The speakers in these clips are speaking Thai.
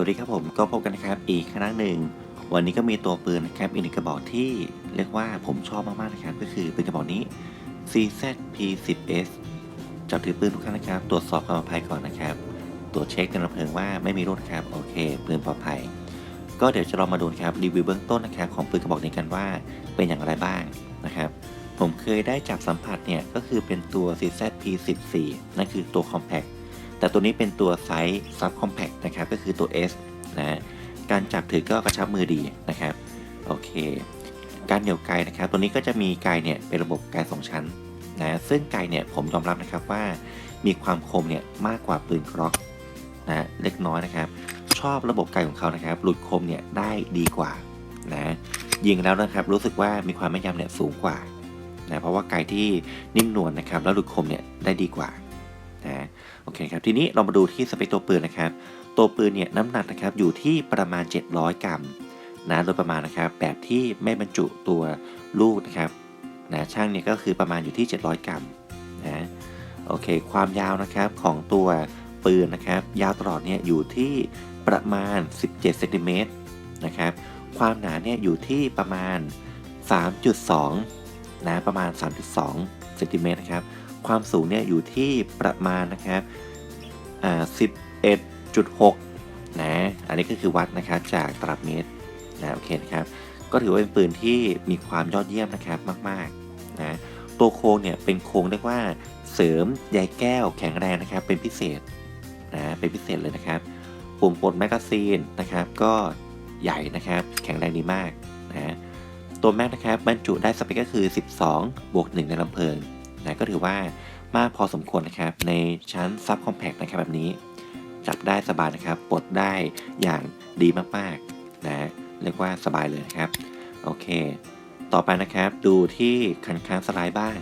วัสดีครับผมก็พบกันนะครับอีกครั้งหนึ่ง วันนี้ก็มีตัวปืนนะครับอีกหนึ่งกระบอกที่เรียกว่าผมชอบมากๆนะครับก็คือเปืนกระบอกนี้ CZP10S จับถือปืนทุกครั้งนะครับ ตรวจสอบความปลอดภัยก่อนนะครับ ตรวจเช็คกันระเพลิงว่าไม่มีรุ่นครับโอเคปืนปลอดภัย ก็เดี๋ยวจะลองมาดูนะครับรีวิวเบื้องต้นนะครับของปืนกระบอกนี้กันว่าเป็นอย่างไรบ้างนะครับผมเคยได้จับสัมผัสเนี่ยก็คือเป็นตัว CZP14 นั่นคือตัว Compact แต่ตัวนี้เป็นตัวไซส์ Sub Compact นะครับก็คือตัว S นะการจับถือก็กระชับมือดีนะครับโอเค การเหนี่ยวไกนะครับ ตัวนี้ก็จะมีไกเนี่ยเป็นระบบไกสองชั้นนะซึ่งไกเนี่ยผมยอมรับนะครับว่ามีความคมเนี่ยมากกว่าปืนกล็อกนะเล็กน้อยนะครับ ชอบระบบไกของเขานะครับ หลุดคมเนี่ยได้ดีกว่านะยิงแล้วนะครับรู้สึกว่ามีความแม่นยำเนี่ยสูงกว่านะเพราะว่าไกที่นิ่มนวลนะครับ แล้วหลุดคมเนี่ยได้ดีกว่านะ โอเคครับทีนี้เรามาดูที่สเปคตัวปืนนะครับ ตัวปืนเนี่ยน้ำหนักนะครับอยู่ที่ประมาณ 700 กรัมนะโดยประมาณนะครับแบบที่ไม่บรรจุตัวลูกนะครับนะช่างเนี่ยก็คือประมาณอยู่ที่ 700 กรัมนะโอเค ความยาวนะครับของตัวปืนนะครับ ยาวตลอดเนี่ยอยู่ที่ประมาณ 17เซนติเมตรนะครับ ความหนาเนี่ยอยู่ที่ประมาณ 3.2นะประมาณ 3.2เซนติเมตรนะครับ ความสูงเนี่ยอยู่ที่ประมาณนะครับอ่า11.6 นะ อันนี้ก็คือวัดนะครับจากตลับเมตรนะโอเคนะครับ ก็ถือว่าเป็นปืนที่มีความยอดเยี่ยมนะครับมากๆนะตัวโครงเนี่ยเป็นโครงเรียกว่าเสริมใยแก้วแข็งแรงนะครับ เป็นพิเศษนะเป็นพิเศษเลยนะครับปุ่มปลดแมกกาซีนนะครับ ก็ใหญ่นะครับ แข็งแรงดีมากนะตัวแม็กนะครับบรรจุได้สเปคก็คือ 12 บวก 1 ในลำเพลิง นะก็ถือว่ามากพอสมควรนะครับ ในชั้นซับคอมแพคนะครับแบบนี้ จับได้สบายนะครับปลดได้อย่างดีมากๆนะเรียกว่าสบายเลยนะครับโอเค ต่อไปนะครับดูที่คันค้างสไลด์บ้าง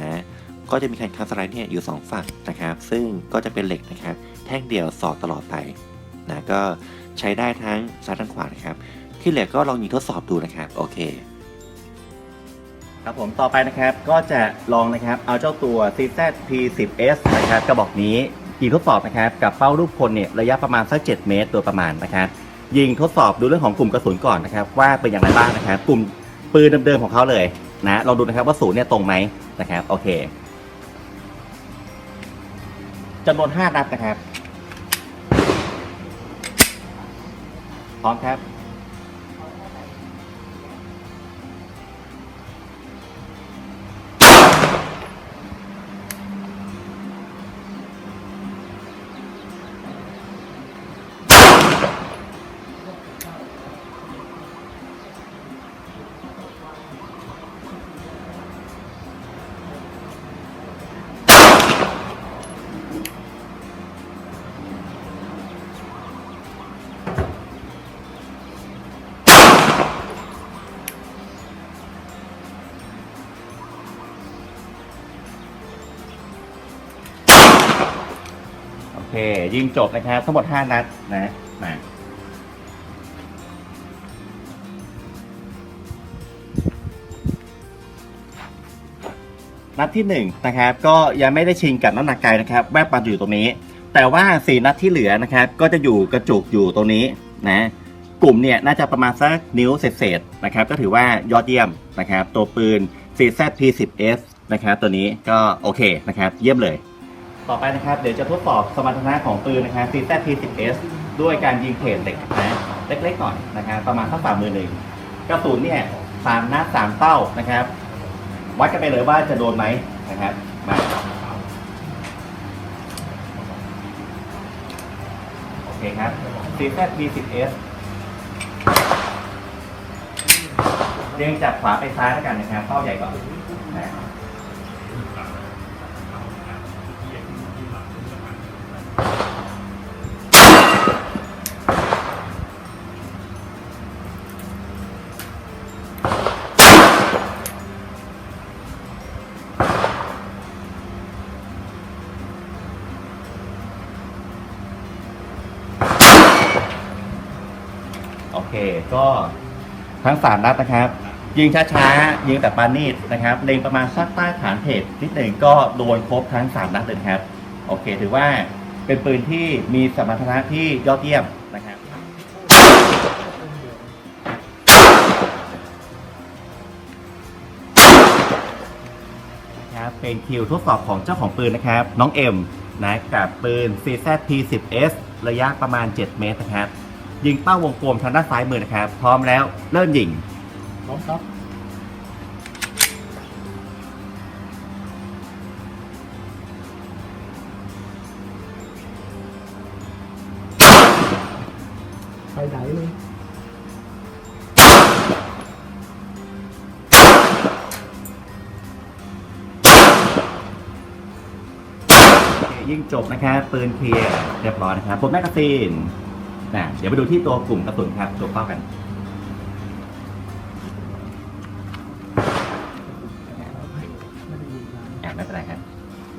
นะก็จะมีคันค้างสไลด์เนี่ยอยู่ 2 ฝั่งนะครับ ซึ่งก็จะเป็นเหล็กนะครับ แท่งเดียวสอดตลอดไปนะก็ใช้ได้ทั้งซ้ายทั้งขวานะครับ ที่เหลือก็ลองยิงทดสอบดูนะครับ โอเค ครับผมต่อไปนะครับก็จะลองนะครับเอาเจ้าตัว CZ P10S นะครับกระบอกนี้ยิงทดสอบนะครับกับเป้าลูกพลเนี่ยระยะประมาณสัก 7 เมตรโดยประมาณนะครับยิงทดสอบดูเรื่องของกลุ่มกระสุนก่อนนะครับว่าเป็นอย่างไรบ้างนะครับกลุ่มปืนเดิมๆของเขาเลยนะลองดูนะครับว่าศูนย์เนี่ยตรงไหมนะครับโอเคจำนวน5นัดนะครับพร้อมครับ เค ยิงจบนะครับ ทั้งหมด 5 นัดนะมานัดที่1นะครับก็ยังไม่ได้ชิงกับน้ำหนักไกลนะครับแวบมาอยู่ตรงนี้ แต่ว่า 4 นัดที่เหลือนะครับก็จะอยู่กระจุกอยู่ตรงนี้นะกลุ่มเนี่ยน่าจะประมาณสักนิ้วเศษๆนะครับก็ถือว่ายอดเยี่ยมนะครับตัวปืน CZP10S นะครับตัวนี้ก็โอเคนะครับเยี่ยมเลย ต่อไปนะครับ เดี๋ยวจะทดสอบสมรรถนะของปืนนะครับ CZP10S ด้วยการยิงเพลทเหล็กนะเล็กๆหน่อยนะครับประมาณสักฝ่ามือหนึ่งกระสุนเนี่ยสามนัดสามเป้านะครับ วัดกันไปเลยว่าจะโดนไหมนะครับมาโอเคครับ CZP10S เรียงจากขวาไปซ้ายแล้วกันนะครับเป้าใหญ่ก่อนนะ เค ก็ทั้งสามนัดนะครับ ยิงช้าๆ ยิงแต่ปานิดนะครับเล็งประมาณสักใต้ฐานเพจนิดหนึ่งก็โดนครบทั้งสามนัดเลยครับ โอเค ถือว่าเป็นปืนที่มีสมรรถนะที่ยอดเยี่ยมนะครับครับเป็นคิวทดสอบของเจ้าของปืนนะครับ น้องเอ็มนะกับปืน CZP10S ระยะประมาณ 7 เมตรนะครับ ยิงเป้าวงกลมทางด้านซ้ายมือนะครับ พร้อมแล้วเริ่มยิง พร้อมครับ ไปไหนเลยยิงจบนะครับปืนเคลียร์เรียบร้อยนะครับปลดแมกกาซีน นะเดี๋ยวไปดูที่ตัวกลุ่มกระสุนครับตัวเป้ากัน อ่าไม่เป็นไรครับ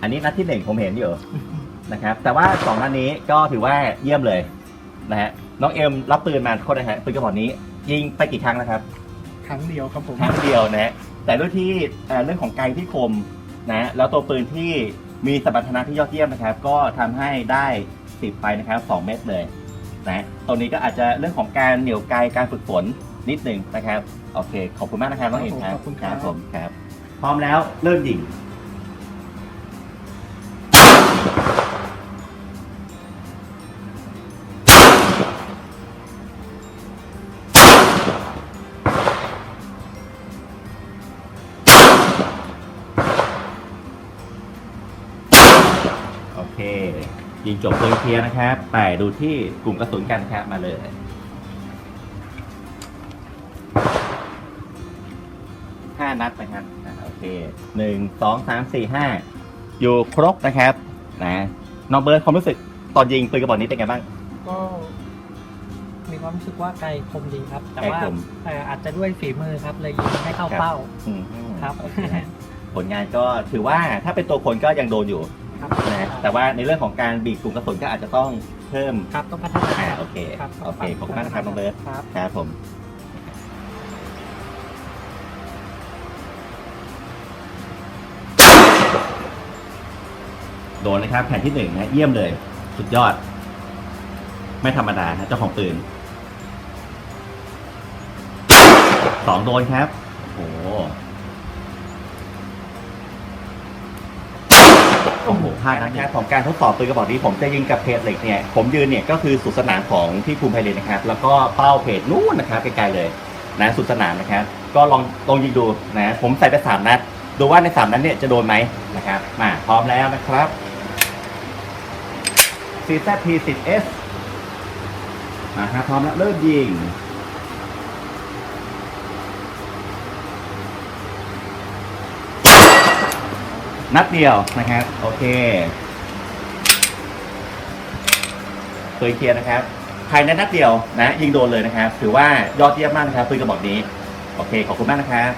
อันนี้นัดที่หนึ่งผมเห็นอยู่ นะครับ แต่ว่าสองนัดนี้ก็ถือว่าเยี่ยมเลยนะฮะ น้องเอ็มรับปืนมาโทษนะฮะปืนกระบอกนี้ ยิงไปกี่ครั้งแล้วครับ ครั้งเดียวครับผมครั้งเดียวนะฮะ แต่ด้วยที่เอ่อเรื่องของไกลที่คมนะ แล้วตัวปืนที่มีสมรรถนะที่ยอดเยี่ยมนะครับ ก็ทำให้ได้สิบไปนะครับสองเม็ดเลย นะตรงนี้ก็อาจจะเรื่องของการเหนี่ยวไกลการฝึกฝนนิดหนึ่งนะครับ โอเค ขอบคุณมากนะครับน้องเอ็มครับขอบคุณครับผมครับ พร้อมแล้วเริ่มยิงโอเค ยิงจบเลยเคลียร์นะครับ แต่ดูที่กลุ่มกระสุนกันครับมาเลยห้านัดนะครับอ่าโอเคหนึ่งสองสามสี่ห้าอยู่ครบนะครับนะน้องเบิร์ดความรู้สึกตอนยิงปืนกระบอกนี้เป็นไงบ้าง ก็มีความรู้สึกว่าไกลคมดีครับ แต่ไกลว่าคม เอ่ออาจจะด้วยฝีมือครับเลยยิงไม่เข้าครับเป้า อืมครับ โอเคฮะผลงานก็ถือว่าถ้าเป็นตัวคนก็ยังโดนอยู่ ครับนะแต่ว่าในเรื่องของการบีบกลุ่มกระสุนก็อาจจะต้องเพิ่มครับต้องพัฒนา อ่าโอเคครับโอเคขอบคุณมากนะครับน้องเบิร์ดครับ ครับผมโดนนะครับแผ่นที่หนึ่งนะเยี่ยมเลย สุดยอด ไม่ธรรมดานะเจ้าของปืนสองโดนครับ โอ้โห โอ้โหพลาดนะครับของการทดสอบปืนกระบอกนี้ผมจะยิงกับเพจเหล็กเนี่ยผมยืนเนี่ยก็คือสุดสนามของที่ภูมิไพเรนนะครับ แล้วก็เป้าเพจนู่นนะครับไกลๆเลยนะสุดสนามนะครับ ก็ลองลองยิงดูนะผมใส่ไปสามนัดดูว่าในสามนัดเนี่ยจะโดนไหมนะครับมาพร้อมแล้วนะครับ CZP 10S มาครับพร้อมแล้วเริ่มยิง นัดเดียวนะครับ โอเคเคยเคลียร์นะครับภายในนัดเดียวนะ ยิงโดนเลยนะครับ ถือว่ายอดเยี่ยมมากนะครับปืนกระบอกนี้ โอเค ขอบคุณมากนะครับ